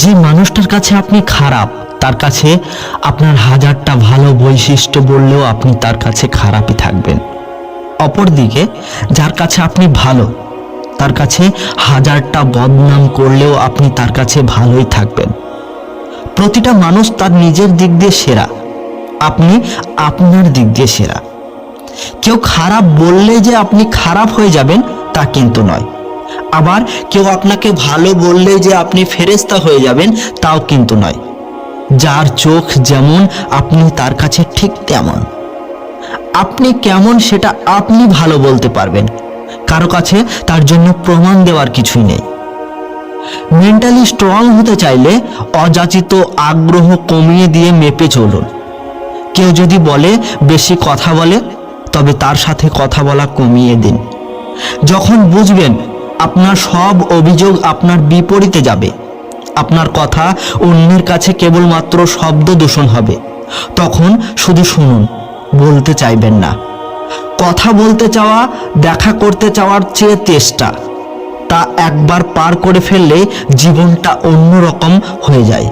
যে মানুষটার কাছে আপনি খারাপ, তার কাছে আপনার হাজারটা ভালো বৈশিষ্ট্য বললেও আপনি তার কাছে খারাপই থাকবেন। অপরদিকে, যার কাছে আপনি ভালো, তার কাছে হাজারটা বদনাম করলেও আপনি তার কাছে ভালোই থাকবেন। প্রতিটা মানুষ তার নিজের দিক দিয়ে সেরা, আপনি আপনার দিক দিয়ে সেরা। কেউ খারাপ বললে যে আপনি খারাপ হয়ে যাবেন, তা কিন্তু নয়। আবার কেউ আপনাকে ভালো বললে যে আপনি ফেরেস্তা হয়ে যাবেন, তাও কিন্তু নয়। যার চোখ যেমন আপনি, তার কাছে ঠিক তেমন। আপনি কেমন সেটা আপনি ভালো বলতে পারবেন। কারও কাছে তার জন্য প্রমাণ দেওয়ার কিছুই নেই। মেন্টালি স্ট্রং হতে চাইলে অযাচিত আগ্রহ কমিয়ে দিয়ে মেপে চলুন। কেউ যদি বলে, বেশি কথা বলে, তবে তার সাথে কথা বলা কমিয়ে দিন। যখন বুঝবেন আপনার সব অভিযোগ আপনার বিপরীতে যাবে। আপনার কথা অন্যের কাছে কেবলমাত্র শব্দ দূষণ হবে। তখন শুধু শুনুন, বলতে চাইবেন না। কথা বলতে চাওয়া, দেখা করতে চাওয়ার চেয়ে চেষ্টা তা একবার পার করে ফেললে জীবনটা অন্যরকম হয়ে যায়।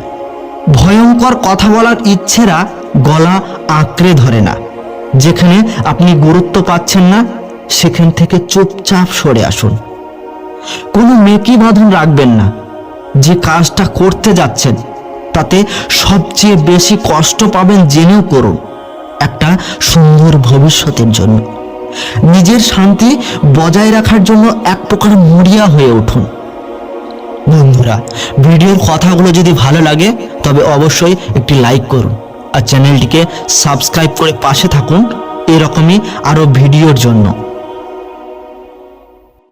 ভয়ঙ্কর কথা বলার ইচ্ছেরা গলা আঁকড়ে ধরে না। যেখানে আপনি গুরুত্ব পাচ্ছেন না, সেখান থেকে চুপচাপ সরে আসুন। কোনো মেকি বাঁধন রাখবেন না। যে কাজটা করতে যাচ্ছেন, তাতে সবচেয়ে বেশি কষ্ট পাবেন জেনেও করুন, একটা সুন্দর ভবিষ্যতের জন্য। নিজের শান্তি বজায় রাখার জন্য এক প্রকার মরিয়া হয়ে উঠুন। বন্ধুরা, ভিডিওর কথাগুলো যদি ভালো লাগে, তবে অবশ্যই একটি লাইক করুন আর চ্যানেলটিকে সাবস্ক্রাইব করে পাশে থাকুন। এরকমই আরও ভিডিওর জন্য।